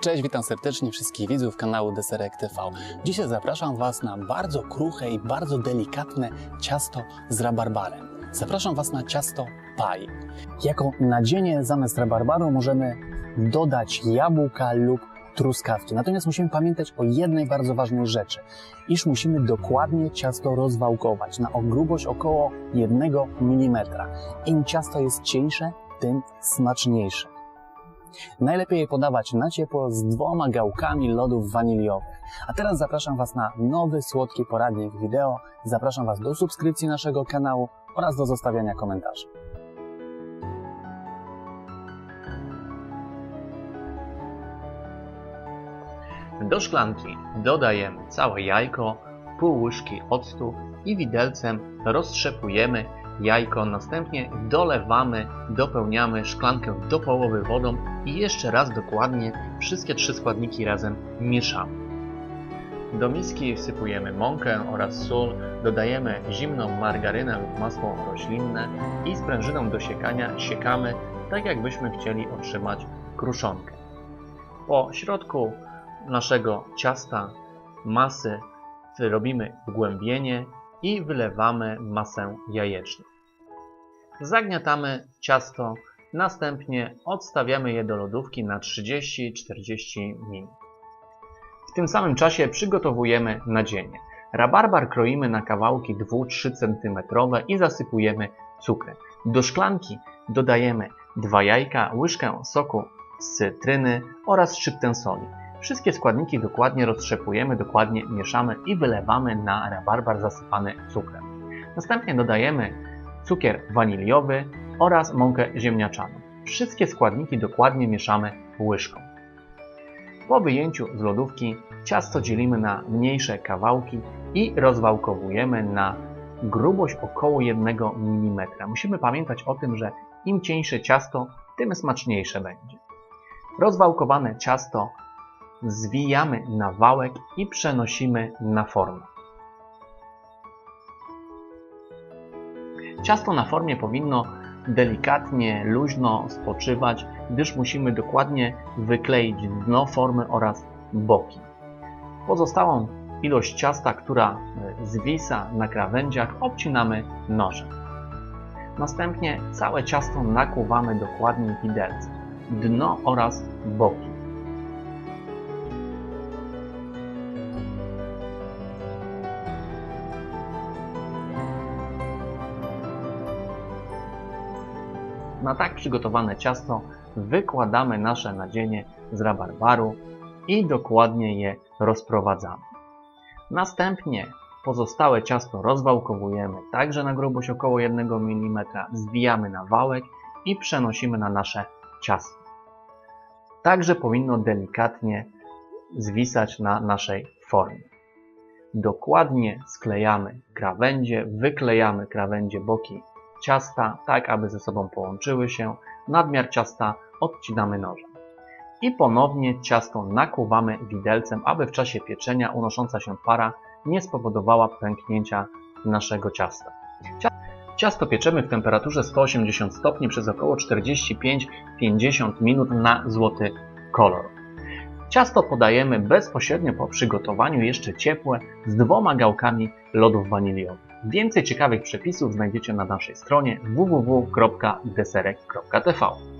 Cześć, witam serdecznie wszystkich widzów kanału Deserek TV. Dzisiaj zapraszam Was na bardzo kruche i bardzo delikatne ciasto z rabarbarem. Zapraszam Was na ciasto pie. Jako nadzienie zamiast rabarbaru możemy dodać jabłka lub truskawki. Natomiast musimy pamiętać o jednej bardzo ważnej rzeczy, iż musimy dokładnie ciasto rozwałkować na grubość około 1 mm. Im ciasto jest cieńsze, tym smaczniejsze. Najlepiej je podawać na ciepło z dwoma gałkami lodów waniliowych. A teraz zapraszam Was na nowy słodki poradnik wideo. Zapraszam Was do subskrypcji naszego kanału oraz do zostawiania komentarzy. Do szklanki dodajemy całe jajko, pół łyżki octu i widelcem roztrzepujemy jajko, następnie dolewamy, dopełniamy szklankę do połowy wodą i jeszcze raz dokładnie wszystkie trzy składniki razem mieszamy. Do miski wsypujemy mąkę oraz sól, dodajemy zimną margarynę lub masło roślinne i z prężyną do siekania siekamy tak jakbyśmy chcieli otrzymać kruszonkę. Po środku naszego ciasta, masy robimy wgłębienie i wylewamy masę jajeczną. Zagniatamy ciasto, następnie odstawiamy je do lodówki na 30-40 minut. W tym samym czasie przygotowujemy nadzienie. Rabarbar kroimy na kawałki 2-3 cm i zasypujemy cukrem. Do szklanki dodajemy 2 jajka, łyżkę soku z cytryny oraz szczyptę soli. Wszystkie składniki dokładnie roztrzepujemy, dokładnie mieszamy i wylewamy na rabarbar zasypany cukrem. Następnie dodajemy cukier waniliowy oraz mąkę ziemniaczaną. Wszystkie składniki dokładnie mieszamy łyżką. Po wyjęciu z lodówki ciasto dzielimy na mniejsze kawałki i rozwałkowujemy na grubość około 1 mm. Musimy pamiętać o tym, że im cieńsze ciasto, tym smaczniejsze będzie. Rozwałkowane ciasto zwijamy na wałek i przenosimy na formę. Ciasto na formie powinno delikatnie, luźno spoczywać, gdyż musimy dokładnie wykleić dno formy oraz boki. Pozostałą ilość ciasta, która zwisa na krawędziach, obcinamy nożem. Następnie całe ciasto nakłuwamy dokładnie widelcem, dno oraz boki. Na tak przygotowane ciasto wykładamy nasze nadzienie z rabarbaru i dokładnie je rozprowadzamy. Następnie pozostałe ciasto rozwałkowujemy także na grubość około 1 mm, zwijamy na wałek i przenosimy na nasze ciasto. Także powinno delikatnie zwisać na naszej formie. Dokładnie sklejamy krawędzie, wyklejamy krawędzie boki ciasta, tak aby ze sobą połączyły się. Nadmiar ciasta odcinamy nożem. I ponownie ciasto nakłuwamy widelcem, aby w czasie pieczenia unosząca się para nie spowodowała pęknięcia naszego ciasta. Ciasto pieczemy w temperaturze 180 stopni przez około 45-50 minut na złoty kolor. Ciasto podajemy bezpośrednio po przygotowaniu jeszcze ciepłe z dwoma gałkami lodów waniliowych. Więcej ciekawych przepisów znajdziecie na naszej stronie www.deserek.tv.